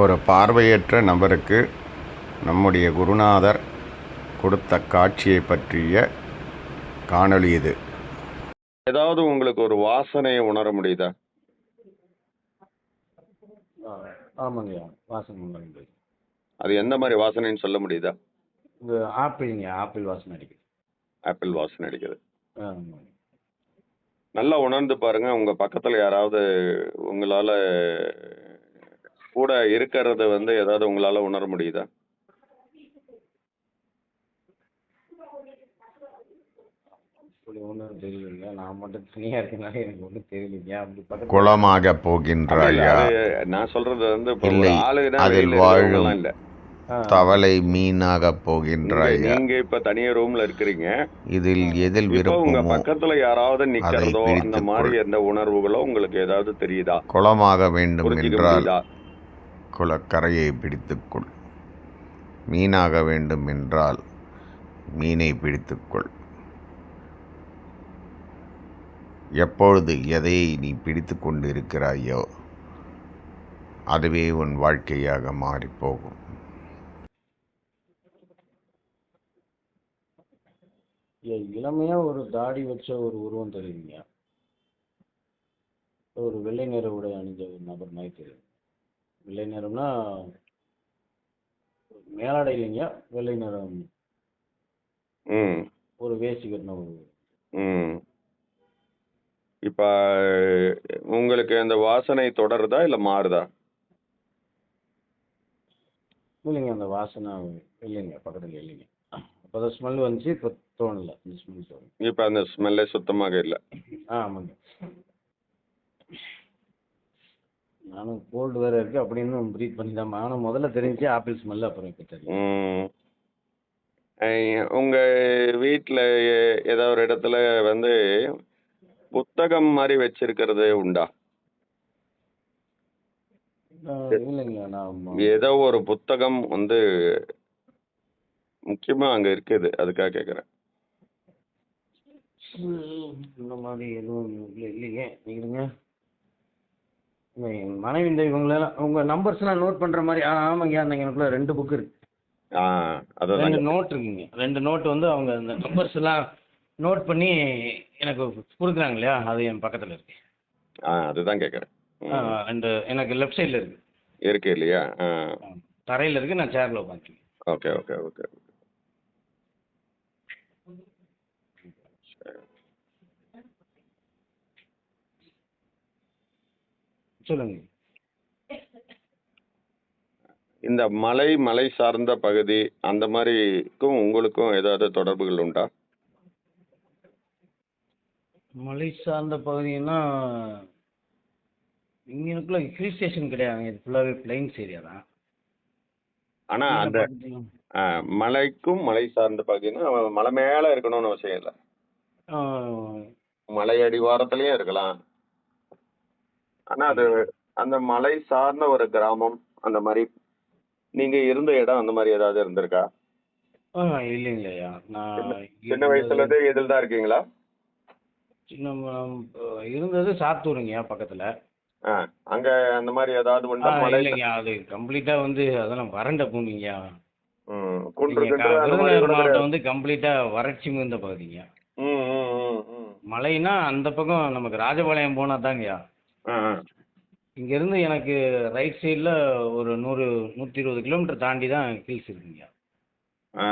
ஒரு பார்வையற்ற நபருக்கு நம்முடைய குருநாதர் கொடுத்த காட்சியை பற்றிய காணொளி இது. ஏதாவது உங்களுக்கு ஒரு வாசனையை உணர முடியுதா? ஆ ஆமாங்கய்யா வாசனை அது எந்த மாதிரி வாசனைன்னு சொல்ல முடியுதா? இது ஆப்பிள்ங்க ஆப்பிள் வாசனை அடிக்குது. ஆப்பிள் வாசனை அடிக்குது. ஆமாங்க நல்லா உணர்ந்து பாருங்க உங்க பக்கத்துல யாராவது உங்களால கூட இருக்கிறத வந்து ஏதாவது உங்களால உணர முடியுதா? குளமாக இல்ல, போகின்றாயா நான் சொல்றது வந்து அதில் வாழும் இல்ல. தவளை மீனாக போகின்றாயா? நீங்க இப்ப தனியா ரூம்ல இருக்கிறீங்க. இதில் எதில் இப்ப உங்க விருப்பமோ பக்கத்துல யாராவது நிக்கிறதோ அந்த மாதிரி. எந்த உணர்வுகளோ உங்களுக்கு ஏதாவது தெரியுதா? குளமாக வேண்டும் என்றால் குளக்கரையை பிடித்துக்கொள். மீனாக வேண்டும் என்றால் மீனை பிடித்துக்கொள். எப்பொழுது எதை நீ பிடித்து கொண்டு இருக்கிறாயோ அதுவே உன் வாழ்க்கையாக மாறிப்போகும். ஐயா, இளமையா ஒரு தாடி வச்ச ஒரு உருவம் தெரியுங்க ஒரு வெள்ளை நிற உடை அணிஞ்ச ஒரு நபர் மாதிரி தெரியும் வெள்ளை நிறம்னா மேலாடை இல்லைங்க வெள்ளை நிறம். ம். ஒரு வேஷ்டி கட்டின ஒரு ம். இப்ப உங்களுக்கு அந்த வாசனை தொடருதா இல்ல மாறுதா? இல்லைங்க அந்த வாசனை இல்லைங்க பக்கத்தில் இல்லைங்க. அப்போ ஸ்மெல் வந்துச்சு இப்போ தோணல இந்த ஸ்மெல் தோணும் இப்ப அந்த ஸ்மெல்லே சுத்தமாக இல்ல. ஆ ஆமாங்க. நானும் கோல்டு வேற இருக்கு அப்படின்னு ப்ரீத் பண்ணி தான் நானும் முதல்ல தெரிஞ்சு ஆப்பிள் ஸ்மெல் அப்புறம் இப்போ தெரியும் ம். அஹ் உங்க வீட்ல எ- ஏதோ ஒரு இடத்துல வந்து புத்தகம் மாதிரி வச்சிருக்கிறது உண்டா? ஏதோ ஒரு புத்தகம் வந்து முக்கியமா அங்க இருக்குது அதுக்காக கேக்குறேன். இந்த மாதிரி எதுவும் இல்லை இல்லைங்க நீங்களுங்க இல்லை, என் மனைவி இந்த இவங்களெல்லாம் உங்கள் நம்பர்ஸ்லாம் நோட் பண்ணுற மாதிரி ஆ ஆமாங்க அந்த எனக்குள்ள ரெண்டு புக் இருக்கு. ஆ ரெண்டு நோட் இருக்குங்க. ரெண்டு நோட் வந்து அவங்க அந்த நம்பர்ஸ் எல்லாம் நோட் பண்ணி எனக்கு கொடுக்குறாங்க இல்லையா அது என் பக்கத்தில் இருக்கு. ஆ அதுதான் கேக்குறேன். ஆ, ம். ரெண்டு எனக்கு லெஃப்ட் சைடில் இருக்கு. இருக்கு இல்லையா? ஆ. தரையில் இருக்கு நான் சேரில் உட்காந்துருக்கேன் ஓகே ஓகே ஓகே. சொல்லுங்க. இந்த மலை மலை சார்ந்த பகுதி அந்த மாதிரிக்கும் உங்களுக்கும் ஏதாவது தொடர்புகள் உண்டா? மலை சார்ந்த பகுதின்னா இங்கே எனக்குள்ள ஹில் ஸ்டேஷன் கிடையாதுங்க இது ஃபுல்லாகவே பிளைன்ஸ் ஏரியா தான். ஆனா கீழே அந்த மலைக்கும் மலை சார்ந்த பகுதினா மலை மேல இருக்கணும்னு அவசியம் இல்லை. மலை அடிவாரத்துலயும் இருக்கலாம். ஆனா அது அந்த மலை சார்ந்த ஒரு கிராமம் அந்த மாதிரி. நீங்க இருந்த இடம் அந்த மாதிரி ஏதாவது இருந்திருக்கா? ஆ இல்லைங்கய்யா நான் சின்ன வயசுல இருந்தே இதில் தான் இருக்கீங்களா? சின்ன இருந்தது சாத்தூருங்கய்யா பக்கத்தில். ஆ, அங்க அந்த மாதிரி ஏதாவது ஆ உண்டா மலை இல்லைங்க அது கம்ப்ளீட்டாக வந்து அதெல்லாம் வறண்ட பூமிங்கய்யா ம், குன்று இங்க குன்று க- அந்த மாதிரி விருதுநகர் கூட மாவட்டம் வந்து கம்ப்ளீட்டாக வறட்சி மிகுந்த பகுதிங்க ம், ம், ம், ம். மலைனா அந்த பக்கம் நமக்கு ராஜபாளையம் போனால் தாங்கய்யா ஆ, ஆ. இங்கேருந்து எனக்கு ரைட் சைடில் ஒரு நூறு நூற்றி இருபது கிலோமீட்டர் தாண்டி தான் ஹில்ஸ் இருக்குங்கய்யா ஆ.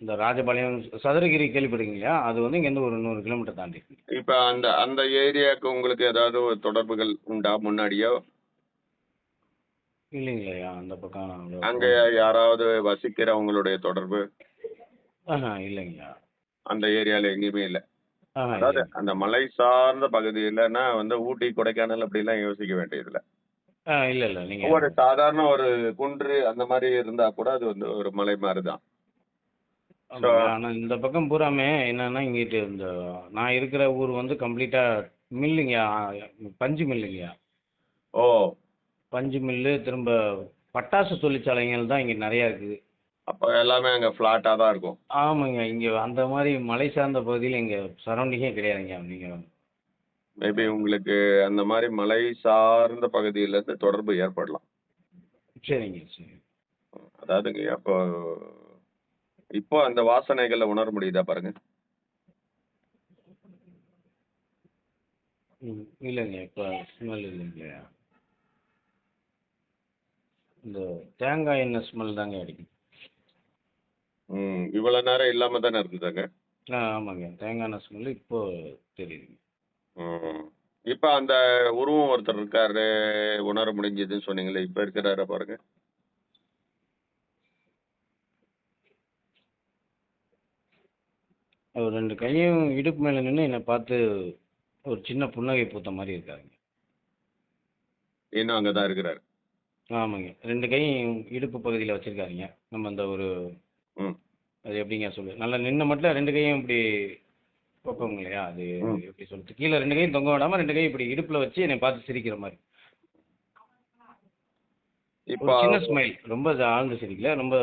இந்த ராஜபாளையம் சதுரகிரி கேள்விப்பட்டிருக்கீங்களா அது வந்து இங்கேருந்து ஒரு நூறு கிலோமீட்டர் தாண்டி இருக்குங்க இப்ப அந்த அந்த ஏரியாவுக்கு உங்களுக்கு ஏதாவது ஒரு தொடர்புகள் உண்டா முன்னாடியோ? இல்லைங்களையா அந்த பக்கம் அவ்வளோ அங்க யாராவது வசிக்கிறவங்களுடைய தொடர்பு? ஆஹா இல்லைங்கய்யா அந்த ஏரியால எங்கேயுமே இல்ல. அதாவது இல்லை அந்த மலை சார்ந்த பகுதி இல்லைன்னா வந்து ஊட்டி கொடைக்கானல் அப்படிலாம் யோசிக்க வேண்டியதில்லை. ஆ இல்லை இல்லை நீங்கள் ஒரு சாதாரண ஒரு குன்று அந்த மாதிரி இருந்தா கூட அது வந்து ஒரு மலை மாதிரி தான் ஆனால் இந்த பக்கம் பூராமே என்னன்னா இங்கிட்டு இந்த நான் இருக்கிற ஊர் வந்து கம்ப்ளீட்டாக மில்லுங்கய்யா பஞ்சு மில்லுங்கய்யா ஓ. பஞ்சு மில்லு திரும்ப பட்டாசு தொழிற்சாலைகள் தான் இங்கே நிறையா இருக்குது. அப்ப எல்லாமே அங்க ஃபிளாட்டா தான் இருக்கும். ஆமாங்க. இங்கே அந்த மாதிரி மலை சார்ந்த பகுதியில் இங்கே சரௌண்டிங்கே கிடையாதுங்க. நீங்கள் மேபி உங்களுக்கு அந்த மாதிரி மலை சார்ந்த பகுதியிலேருந்து தொடர்பு ஏற்படலாம். சரிங்க சரி. அதாவதுங்க அப்போ இப்போ அந்த வாசனைகளை உணர முடியுதா பாருங்க. இல்லைங்க. இப்போ ஸ்மெல் இல்லைங்களா. இந்த தேங்காய் எண்ணெய் ஸ்மெல் தாங்க அடிக்கும் ம் இவ்வளோ நேரம் இல்லாமல் தானே இருந்ததாங்க? ஆ ஆமாங்க. தேங்காய் எண்ணெய் ஸ்மெல் இப்போ தெரியுதுங்க. ம். இப்போ அந்த உருவம் ஒருத்தர் இருக்காரு உணர முடிஞ்சதுன்னு சொன்னீங்களே இப்போ இருக்கிறாரா பாருங்க. அவர் ரெண்டு கையும் இடுப்பு மேலே நின்று என்னை பார்த்து ஒரு சின்ன புன்னகை பூத்த மாதிரி இருக்காருங்க. இன்னும் அங்கே தான் இருக்கிறாரு. ஆமாங்க. ரெண்டு கையும் இடுப்பு பகுதியில் வச்சுருக்காருங்க. நம்ம அந்த ஒரு ம். அது எப்படிங்க சொல்லு? நல்லா நின்று மட்டும் ரெண்டு கையும் இப்படி வைப்போங்க இல்லையா? அது. எப்படி சொல்றது? கீழே ரெண்டு கையும் தொங்க விடாமல் ரெண்டு கையும் இப்படி இடுப்பில் வச்சு என்னை பார்த்து சிரிக்கிற மாதிரி. இப்போ சின்ன ஸ்மைல் ரொம்ப ஆழ்ந்த சிரிக்கல. ரொம்ப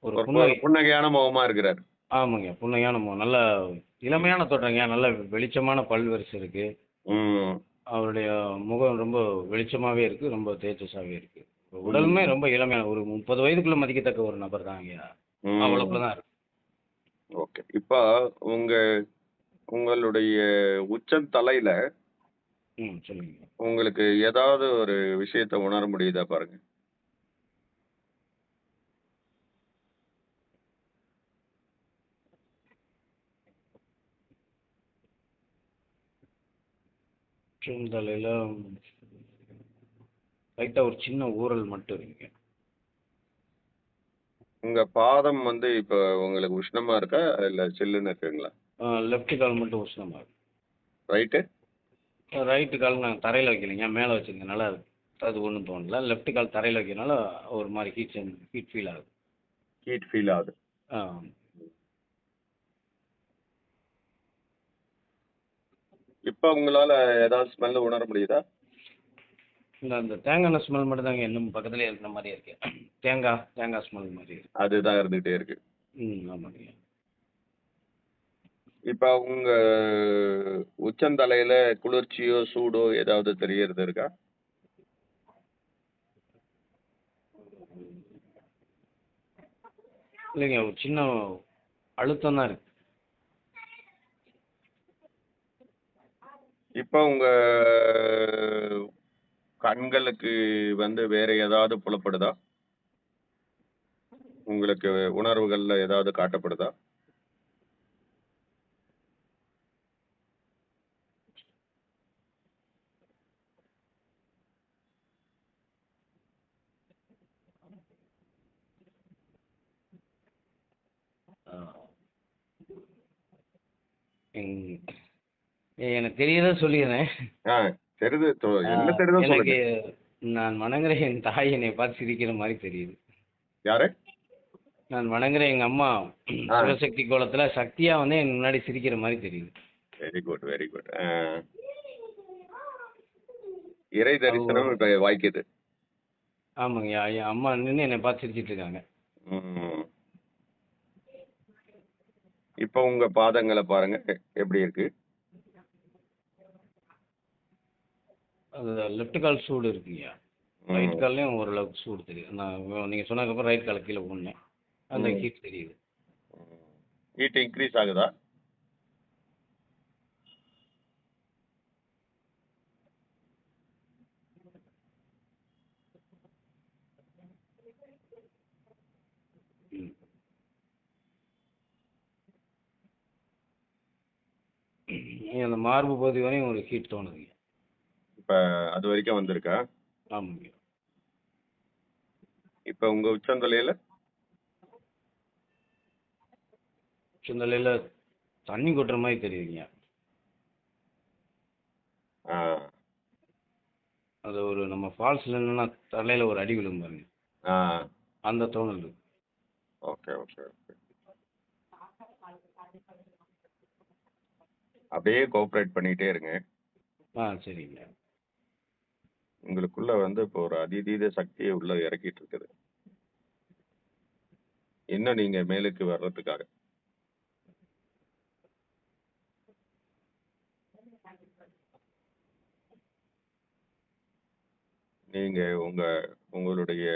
ஒரு புன்னகை. புன்னகையான முகமாக இருக்கிறார். ஆமாங்க. புன்னகையான முகம். நல்ல இளமையான தோற்றங்க. நல்ல வெளிச்சமான பல்வரிசை இருக்கு. அவருடைய முகம் ரொம்ப வெளிச்சமாவே இருக்கு. ரொம்ப தேஜஸாவே இருக்கு. உடலுமே ரொம்ப இளமையான ஒரு முப்பது வயதுக்குள்ள மதிக்கத்தக்க ஒரு நபர் தான் ஐயா. ம். அவ்வளோக்குள்ள தான் இருக்கு. ஓகே. இப்போ உங்க உங்களுடைய உச்சந்தலையில ம் சொல்லுங்க. உங்களுக்கு ஏதாவது ஒரு விஷயத்தை உணர முடியுதா பாருங்க. தலையில் லைட்டாக ஒரு சின்ன ஊறல் மட்டும் இருக்குங்க உங்க பாதம் வந்து இப்போ உங்களுக்கு உஷ்ணமா இருக்கா? இல்ல சில்லுன்னு இருக்குங்களா? லெஃப்ட் கால் மட்டும் உஷ்ணமாக இருக்கு. ரைட்டு ரைட்டு கால் நான் தரையில் வைக்கலைங்க. மேலே வச்சிருக்கனால அது ஒன்றும் தோணல. லெஃப்ட் கால் தரையில் வைக்கிறனால ஒரு மாதிரி ஹீட் ஹீட் ஃபீல் ஆகுது. ஹீட் ஃபீல் ஆகுது. ஆ. இப்போ உங்களால ஏதாவது ஸ்மெல் உணர முடியுதா? இந்த அந்த தேங்காய் எண்ணெய் ஸ்மெல் மட்டும் தாங்க இன்னும் பக்கத்துலேயே இருக்கிற மாதிரியே இருக்கு. தேங்காய் தேங்காய் ஸ்மெல் மாதிரி இருக்கு. அதுதான் இருந்துகிட்டே இருக்கு. ம் ஆமாங்க. இப்போ உங்க உச்சந்தலையில குளிர்ச்சியோ சூடோ ஏதாவது தெரியறது இருக்கா? இல்லைங்க ஒரு சின்ன அழுத்தம் தான் இருக்கு. இப்போ உங்க கண்களுக்கு வந்து வேற ஏதாவது புலப்படுதா? உங்களுக்கு உணர்வுகள்ல ஏதாவது காட்டப்படுதா. எனக்கு தெரியறத சொல்லிடுறேன். என்ன தெரியுதோ எனக்கு நான் வணங்குற என் தாய் என்னை பார்த்து சிரிக்கிற மாதிரி தெரியுது. யாரு? நான் வணங்குற எங்க அம்மா. சிவசக்தி கோலத்துல சக்தியா வந்து என் முன்னாடி சிரிக்கிற மாதிரி தெரியுது. வெரி குட் வெரி குட் இறை தரிசனம் இப்ப வாய்க்குது. ஆமாங்க அம்மா நின்று என்னை பார்த்து சிரிச்சிட்டு இருக்காங்க. இப்போ உங்க பாதங்களை பாருங்க எப்படி இருக்கு? அது லெஃப்ட் கால் சூடு இருக்குங்கய்யா. ம். ரைட் கால்லையும் ஓரளவுக்கு சூடு தெரியுது. நான் நீங்கள் சொன்னதுக்கப்புறம் ரைட் காலை கீழே போனேன் அந்த. ஹீட் தெரியுது. ஹீட் இன்க்ரீஸ் ஆகுதா? ம். அந்த மார்பு பகுதி வரையும் ஒரு ஹீட் தோணுதுங்க இப்ப அது வரைக்கும் வந்திருக்கா? ஆமாங்க. இப்ப உங்க உச்சந்தலையில? சுந்தலையில் தண்ணி கொட்டுற மாதிரி தெரியுதுங்க. ஆ. அது ஒரு நம்ம ஃபால்ஸில் என்னன்னா தலையில் ஒரு அடி விழும் பாருங்க. ஆ. அந்த தோணல் ஓகே ஓகே ஓகே. அப்படியே கோஆப்ரேட் பண்ணிட்டே இருங்க. ஆ சரிங்க. உங்களுக்குள்ள வந்து இப்போ ஒரு அதிதீத சக்தியை உள்ள இறக்கிட்டு இருக்குது இன்னும் நீங்க மேலுக்கு வர்றதுக்காக? நீங்க உங்க உங்களுடைய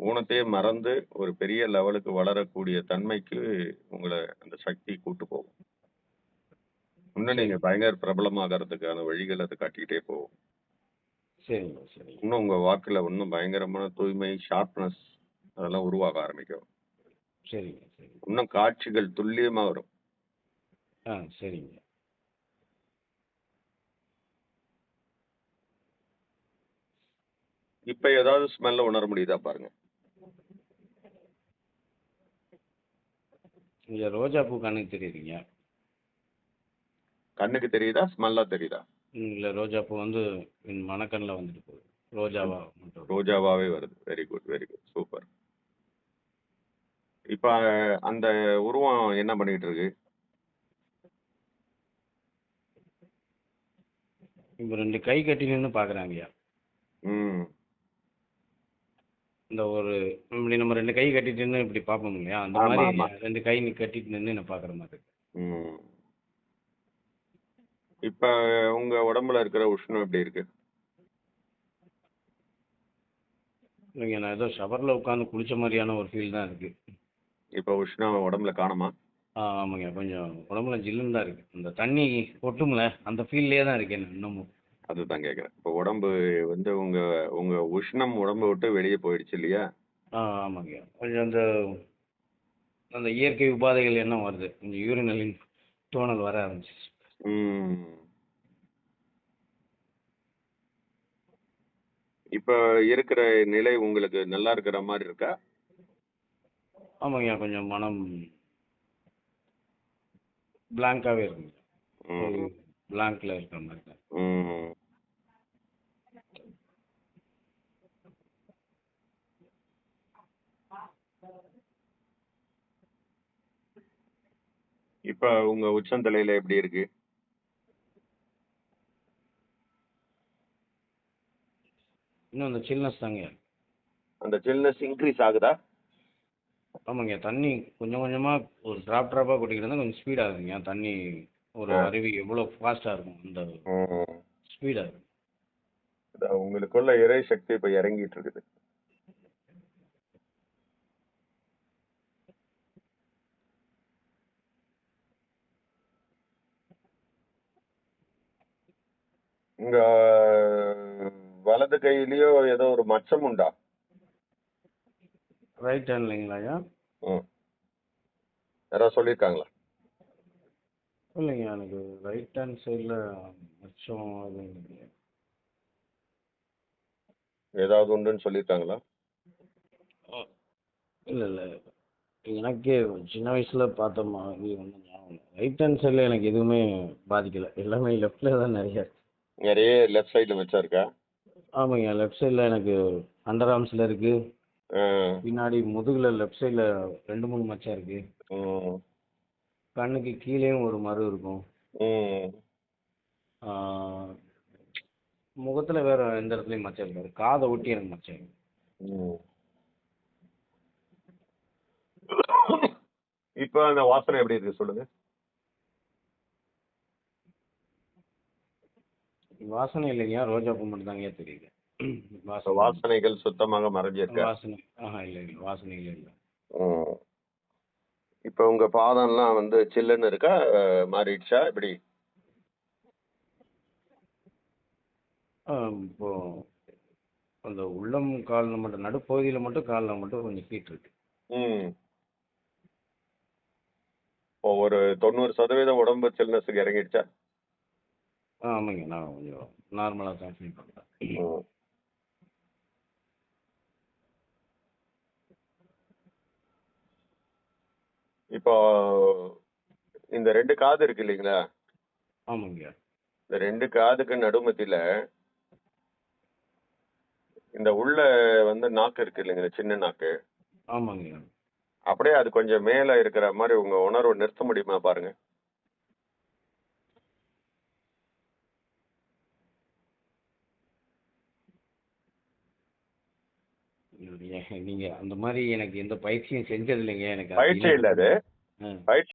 ஊனத்தையே மறந்து ஒரு பெரிய லெவலுக்கு வளரக்கூடிய தன்மைக்கு உங்களை அந்த சக்தி கூட்டு போகும். இன்னும் நீங்க பயங்கர பிரபலமாகறதுக்கான வழிகள் அதை காட்டிக்கிட்டே போகும். சரிங்க சரிங்க. இன்னும் உங்க வாக்குல இன்னும் பயங்கரமான தூய்மை ஷார்ப்னஸ் அதெல்லாம் உருவாக ஆரம்பிக்கும். சரிங்க சரிங்க. இன்னும் காட்சிகள் துல்லியமா வரும். ஆ சரிங்க. இப்ப ஏதாவது ஸ்மெல்ல உணர முடியுதா பாருங்க. இங்கே ரோஜா பூ கண்ணுக்கு தெரியுதுங்க. கண்ணுக்கு தெரியுதா? ஸ்மெல்லா தெரியுதா? இல்லை ரோஜா பூ வந்து என் மணக்கண்ணில் வந்துட்டு போகுது. ரோஜாவா மட்டும். ரோஜாவாவே வருது. Very good very good super இப்ப அந்த உருவம் என்ன பண்ணிட்டு இருக்கு? இப்போ ரெண்டு கை கட்டி நின்று பார்க்குறாங்கய்யா ம். இந்த ஒரு இப்படி நம்ம ரெண்டு கை கட்டிட்டு நின்று இப்படி பார்ப்போம் இல்லையா? அந்த மாதிரி. ரெண்டு கை கட்டிட்டு நின்று நான் பார்க்குற மாதிரி ம். இப்ப உங்க உடம்புல இருக்கிற உஷ்ணம் எப்படி இருக்கு? இல்லைங்க நான் ஏதோ ஷவரில் உட்காந்து குளிச்ச மாதிரியான ஒரு ஃபீல் தான் இருக்குது இப்ப உஷ்ணம் உடம்புல காணுமா? ஆ ஆமாங்க. கொஞ்சம் உடம்புல ஜில்லுன்னு தான் இருக்குது இந்த தண்ணி கொட்டும்ல அந்த ஃபீல்லே தான் இருக்கேன் இன்னமும். அதுதான் கேக்குறேன் இப்ப உடம்பு வந்து உங்க உங்க உஷ்ணம் உடம்பு விட்டு வெளியே போயிடுச்சு இல்லையா? ஆ ஆமாங்க. கொஞ்சம் அந்த அந்த இயற்கை உபாதைகள் என்ன வருது. இந்த யூரினலின் தோணல் வர ஆரம்பிச்சிச்சு ம். இப்ப இருக்கிற நிலை உங்களுக்கு நல்லா இருக்கிற மாதிரி இருக்கா? ஆமாங்க கொஞ்சம் மனம் பிளாங்காகவே இருக்குங்க ஒரு ம் பிளாங்க்ல இருக்கிற மாதிரி தான். ம். இப்ப உங்க உச்சந்தலையில எப்படி இருக்கு? இன்னும் அந்த சில்னஸ் தாங்க. அந்த சில்னஸ் இன்க்ரீஸ் ஆகுதா? ஆமாங்க தண்ணி கொஞ்சம் கொஞ்சமாக ஒரு ட்ராப் ட்ராப்பாக கொட்டிக்கிட்டு இருந்தால் கொஞ்சம் ஸ்பீட் ஆகுதுங்க. தண்ணி ஒரு. அருவி எவ்வளோ ஃபாஸ்ட்டாக இருக்கும் அந்த ஸ்பீடாக இருக்கும் உங்களுக்குள்ள இறை சக்தி இப்ப இறங்கிட்டு இருக்குது. உங்க வலது கையிலயோ ஏதோ ஒரு மச்சம் உண்டா? ரைட் ஹேண்ட்லிங்களா ஐயா? ம். யாராவது சொல்லியிருக்காங்களா? இல்லைங்க எனக்கு ரைட் ஹேண்ட் சைடில் மிச்சம் இல்லைங்க. ஏதாவது உண்டுன்னு சொல்லியிருக்காங்களா? இல்லை இல்லை. எனக்கே சின்ன வயசில் பார்த்த மாதிரி ஒன்றும் ஞாபகம் இல்லை. ரைட் ஹேண்ட் சைடில் எனக்கு எதுவுமே பாதிக்கலை. எல்லாமே லெஃப்டில் தான் நிறைய நிறைய லெஃப்ட் சைடுல மிச்சம் இருக்கா ஆமாங்க லெஃப்ட் சைடில் எனக்கு அண்டர் ஆர்ம்ஸில் இருக்குது ஆ, பின்னாடி முதுகில் லெஃப்ட் சைடில் ரெண்டு மூணு மச்சம் இருக்குது ம், கண்ணுக்கு கீழேயும் ஒரு மரு இருக்கும். ம். முகத்தில் வேறு எந்த இடத்துலையும் மச்சம் இருக்காது. காதை ஒட்டி எனக்கு மச்சம் இருக்கு. ம். இப்ப அந்த வாசனை எப்படி இருக்கு? சொல்லுங்க. வாசனை இல்லைங்க ரோஜா பூ மட்டும் தாங்க தெரியுது வாசனைகள் சுத்தமாக மறைஞ்சிருக்கா? வாசனை ஆஹா இல்லை இல்லை வாசனை இல்லை இல்லை. இப்ப உங்க பாதம்லாம் வந்து சில்லுன்னு இருக்கா? மாறிடுச்சா? இப்படி? இப்போ அந்த உள்ளம் காலில் மட்டும் நடுப்பகுதியில் மட்டும் காலில் மட்டும் கொஞ்சம் ஹீட் இருக்கு ம். இப்போ ஒரு தொண்ணூறு சதவீதம் உடம்பு சில்னஸுக்கு இறங்கிடுச்சா? ஆ ஆமாங்க. நான் கொஞ்சம் நார்மலாக தான் ஃபீல் பண்ணுறேன். இப்போ இந்த ரெண்டு காது இருக்கு இல்லைங்களா? ஆமாங்க. இந்த ரெண்டு காதுக்கு நடுமத்தில இந்த உள்ள வந்து நாக்கு இருக்கு இல்லைங்க இந்த சின்ன நாக்கு. ஆமாங்க. அப்படியே அது கொஞ்சம் மேல இருக்கிற மாதிரி உங்க உணர்வை நிறுத்த முடியுமா பாருங்க. நீங்க அந்த மாதிரி எனக்கு எந்த பயிற்சியும் செஞ்சது இல்லைங்க எனக்கு பயிற்சி இல்ல அது. பயிற்சி